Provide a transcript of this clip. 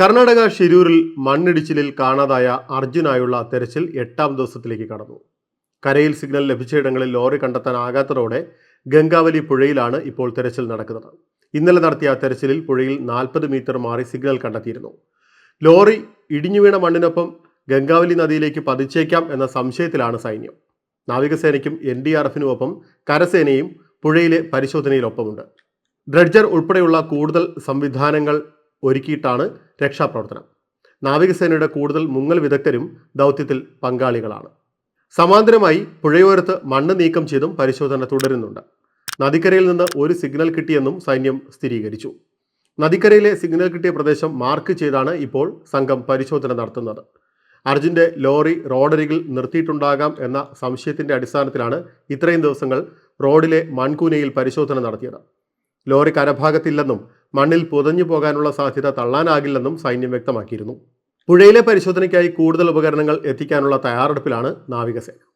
കർണാടക ഷിരൂരിൽ മണ്ണിടിച്ചിലിൽ കാണാതായ അർജുനായുള്ള തെരച്ചിൽ എട്ടാം ദിവസത്തിലേക്ക് കടന്നു. കരയിൽ സിഗ്നൽ ലഭിച്ചയിടങ്ങളിൽ ലോറി കണ്ടെത്താനാകാത്തതോടെ ഗംഗാവലി പുഴയിലാണ് ഇപ്പോൾ തെരച്ചിൽ നടക്കുന്നത്. ഇന്നലെ നടത്തിയ തെരച്ചിലിൽ പുഴയിൽ നാൽപ്പത് മീറ്റർ മാറി സിഗ്നൽ കണ്ടെത്തിയിരുന്നു. ലോറി ഇടിഞ്ഞുവീണ മണ്ണിനൊപ്പം ഗംഗാവലി നദിയിലേക്ക് പതിച്ചേക്കാം എന്ന സംശയത്തിലാണ് സൈന്യം. നാവികസേനയ്ക്കും എൻ ഡി ആർ എഫിനുമൊപ്പം കരസേനയും പുഴയിലെ പരിശോധനയിലൊപ്പമുണ്ട്. ഡ്രഡ്ജർ ഉൾപ്പെടെയുള്ള കൂടുതൽ സംവിധാനങ്ങൾ ഒരുക്കിയിട്ടാണ് രക്ഷാപ്രവർത്തനം. നാവികസേനയുടെ കൂടുതൽ മുങ്ങൽ വിദഗ്ധരും ദൗത്യത്തിൽ പങ്കാളികളാണ്. സമാന്തരമായി പുഴയോരത്ത് മണ്ണ് നീക്കം ചെയ്തും പരിശോധന തുടരുന്നുണ്ട്. നദിക്കരയിൽ നിന്ന് ഒരു സിഗ്നൽ കിട്ടിയെന്നും സൈന്യം സ്ഥിരീകരിച്ചു. നദിക്കരയിലെ സിഗ്നൽ കിട്ടിയ പ്രദേശം മാർക്ക് ചെയ്താണ് ഇപ്പോൾ സംഘം പരിശോധന നടത്തുന്നത്. അർജുന്റെ ലോറി റോഡരികിൽ നിർത്തിയിട്ടുണ്ടാകാം എന്ന സംശയത്തിന്റെ അടിസ്ഥാനത്തിലാണ് ഇത്രയും ദിവസങ്ങൾ റോഡിലെ മൺകൂനയിൽ പരിശോധന നടത്തിയത്. ലോറി കരഭാഗത്തില്ലെന്നും മണ്ണിൽ പുതഞ്ഞു പോകാനുള്ള സാധ്യത തള്ളാനാകില്ലെന്നും സൈന്യം വ്യക്തമാക്കിയിരുന്നു. പുഴയിലെ പരിശോധനയ്ക്കായി കൂടുതൽ ഉപകരണങ്ങൾ എത്തിക്കാനുള്ള തയ്യാറെടുപ്പിലാണ് നാവികസേന.